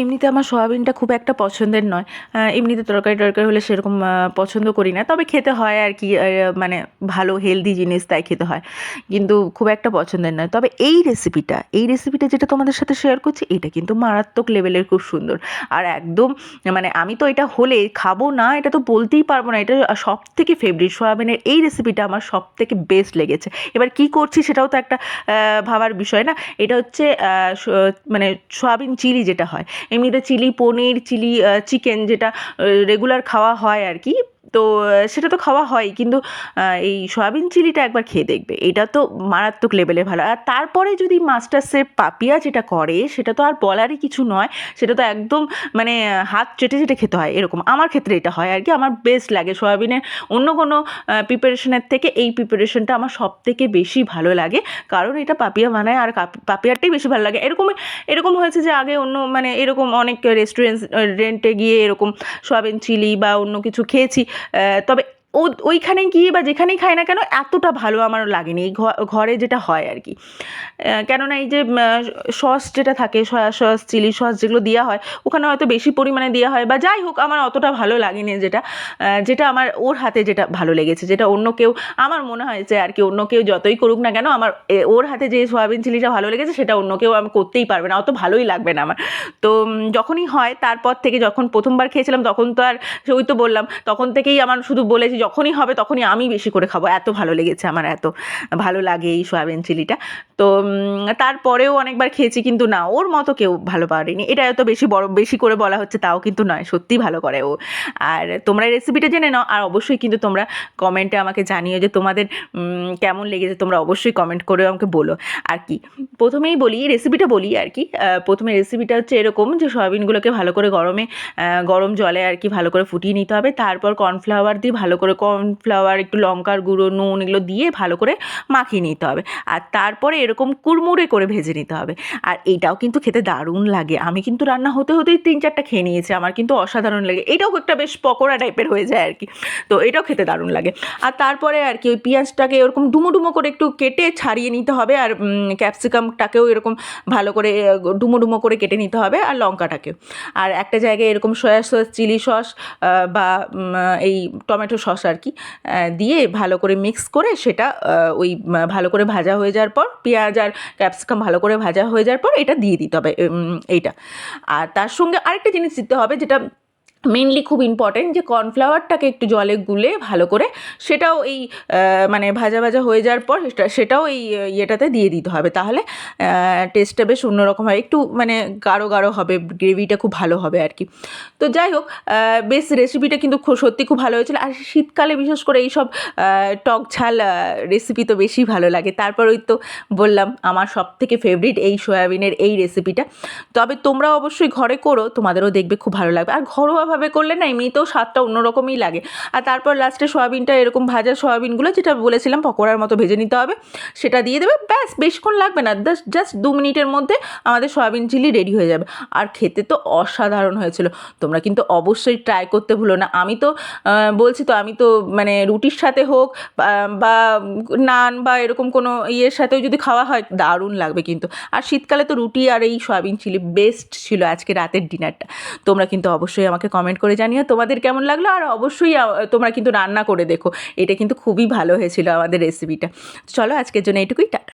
এমনিতে আমার সয়াবিনটা খুব একটা পছন্দের নয়। এমনিতে তরকারি টরকারি হলে সেরকম পছন্দ করি না। তবে খেতে হয় আর কি মানে ভালো হেলদি জিনিস তাই খেতে হয়। কিন্তু খুব একটা পছন্দের নয়। তবে এই রেসিপিটা এই রেসিপিটা যেটা তোমাদের সাথে শেয়ার করছি, এটা কিন্তু মারাত্মক লেভেলের খুব সুন্দর। আর একদম মানে আমি তো এটা হলে খাব না, এটা তো বলতেই পারব না। এটা সব থেকে ফেভারিট সয়াবিনের এই রেসিপিটা আমার সব থেকে বেস্ট লেগেছে। এবার কী করছি সেটাও তো একটা ভাবার বিষয় না। এটা হচ্ছে মানে সয়াবিন চিলি যেটা হয় এমনিতে চিলি পনির চিলি চিকেন যেটা রেগুলার খাওয়া হয় আর কি। তো সেটা তো খাওয়া হয়। কিন্তু এই সয়াবিন চিলিটা একবার খেয়ে দেখবে। এটা তো মারাত্মক লেভেলে ভালো। আর তারপরে যদি মাস্টার শেফ পাপিয়া যেটা করে, সেটা তো আর বলারই কিছু নয়। সেটা তো একদম মানে হাত চেটে চেটে খেতে হয় এরকম। আমার ক্ষেত্রে এটা হয় আর কি আমার বেস্ট লাগে সয়াবিনের অন্য কোনো প্রিপারেশনের থেকে এই প্রিপারেশনটা আমার সব থেকে বেশি ভালো লাগে। কারণ এটা পাপিয়া বানায় আর পাপিয়ারটাই বেশি ভালো লাগে। এরকমই এরকম হয়েছে যে আগে অন্য মানে এরকম অনেক রেস্টুরেন্ট রেন্টে গিয়ে এরকম সয়াবিন চিলি বা অন্য কিছু খেয়েছি। তবে ও ওইখানে গিয়ে বা যেখানেই খাই না কেন এতটা ভালো আমার লাগেনি। এই ঘরে যেটা হয় আর কি। কেননা এই যে সস যেটা থাকে, সয়া সস, চিলি সস যেগুলো দেওয়া হয়, ওখানে হয়তো বেশি পরিমাণে দেওয়া হয় বা যাই হোক আমার অতটা ভালো লাগেনি যেটা। যেটা আমার ওর হাতে যেটা ভালো লেগেছে, যেটা অন্য কেউ, আমার মনে হয় যে আর কি অন্য কেউ যতই করুক না কেন আমার ওর হাতে যে সয়াবিন চিলিটা ভালো লেগেছে সেটা অন্য কেউ আমি, করতেই পারবে না, অত ভালোই লাগবে না আমার। তো যখনই হয়, তারপর থেকে যখন প্রথমবার খেয়েছিলাম তখন তো আর ওই তো বললাম, তখন থেকেই আমার শুধু বলেছি যখনই হবে তখনই আমি বেশি করে খাব। এত ভালো লেগেছে আমার, এত ভালো লাগে এই সয়াবিন চিলিটা। তো তারপরেও অনেকবার খেয়েছি কিন্তু না, ওর মতো কেউ ভালো পারেনি। এটা এত বেশি বড়, বেশি করে বলা হচ্ছে তাও কিন্তু নয়, সত্যিই ভালো করে ও। আর তোমরা রেসিপিটা জেনে নাও, আর অবশ্যই কিন্তু তোমরা কমেন্টে আমাকে জানিও যে তোমাদের কেমন লেগেছে, তোমরা অবশ্যই কমেন্ট করে আমাকে বলো। আর কি, প্রথমেই বলি রেসিপিটা বলি আর কি প্রথমে রেসিপিটা হচ্ছে এরকম যে সয়াবিনগুলোকে ভালো করে গরমে গরম জলে আর কি ভালো করে ফুটিয়ে নিতে হবে। তারপর কর্নফ্লাওয়ার দিয়ে ভালো করে কর্নফ্লাওয়ার, একটু লঙ্কার গুঁড়ো, নুন এগুলো দিয়ে ভালো করে মাখিয়ে নিতে হবে। আর তারপরে এরকম কুড়মুড়ে করে ভেজে নিতে হবে। আর এটাও কিন্তু খেতে দারুণ লাগে। আমি কিন্তু রান্না হতে হতেই তিন চারটা খেয়ে নিয়েছি। আমার কিন্তু অসাধারণ লাগে। এটাও একটা বেশ পকোড়া টাইপের হয়ে যায় আর কি। তো এটাও খেতে দারুণ লাগে। আর তারপরে আর কি ওই পেঁয়াজটাকে ওরকম ডুমো ডুমো করে একটু কেটে ছাড়িয়ে নিতে হবে। আর ক্যাপসিকামটাকেও এরকম ভালো করে ডুমো ডুমো করে কেটে নিতে হবে। আর লঙ্কাটাকেও আর একটা জায়গায় এরকম সয়া সস, চিলি সস বা এই টমেটো সস আর কি দিয়ে ভালো করে মিক্স করে সেটা ওই ভালো করে ভাজা হয়ে যাওয়ার পর, পেঁয়াজ আর ক্যাপসিকাম ভালো করে ভাজা হয়ে যাওয়ার পর এটা দিয়ে দিতে হবে এইটা। আর তার সঙ্গে আরেকটা জিনিস দিতে হবে যেটা মেনলি খুব ইম্পর্টেন্ট যে কর্নফ্লাওয়ারটাকে একটু জলে গুলে ভালো করে সেটাও এই মানে ভাজা ভাজা হয়ে যাওয়ার পর সেটা, সেটাও এই ইয়েটাতে দিয়ে দিতে হবে। তাহলে টেস্টটা বেশ অন্যরকম হয়। একটু মানে গাঢ় গাঢ় হবে গ্রেভিটা খুব ভালো হবে আর কি। তো যাই হোক বেশ রেসিপিটা কিন্তু সত্যি খুব ভালো হয়েছিল। আর শীতকালে বিশেষ করে এইসব টক ঝাল রেসিপি তো বেশি ভালো লাগে। তারপর ওই তো বললাম, আমার সব থেকে ফেভারিট এই সয়াবিনের এই রেসিপিটা তবে তোমরা অবশ্যই ঘরে করো, তোমাদেরও দেখবে খুব ভালো লাগবে। আর ঘরোয়া ভাবে করলে না এমনিতেও স্বাদটা অন্যরকমই লাগে। আর তারপর লাস্টে সয়াবিনটা এরকম ভাজা সয়াবিনগুলো যেটা বলেছিলাম পকোড়ার মতো ভেজে নিতে হবে, সেটা দিয়ে দেবে। ব্যাস, বেশিক্ষণ লাগবে না। জাস্ট দু মিনিটের মধ্যে আমাদের সয়াবিন চিলি রেডি হয়ে যাবে। আর খেতে তো অসাধারণ হয়েছিল। তোমরা কিন্তু অবশ্যই ট্রাই করতে ভুলো না। আমি তো বলছি তো, আমি তো মানে রুটির সাথে হোক, বা নান বা এরকম কোনো ইয়ের সাথেও যদি খাওয়া হয়, দারুণ লাগবে কিন্তু। আর শীতকালে তো রুটি আর এই সয়াবিন চিলি বেস্ট ছিল আজকে রাতের ডিনারটা তোমরা কিন্তু অবশ্যই আমাকে কমেন্ট করে জানিও তোমাদের কেমন লাগল আর অবশ্যই তোমরা কিন্তু রান্না করে দেখো। এটা কিন্তু খুবই ভালো হয়েছিল আমাদের রেসিপিটা চলো আজকের জন্য এটুকুই, টাটা।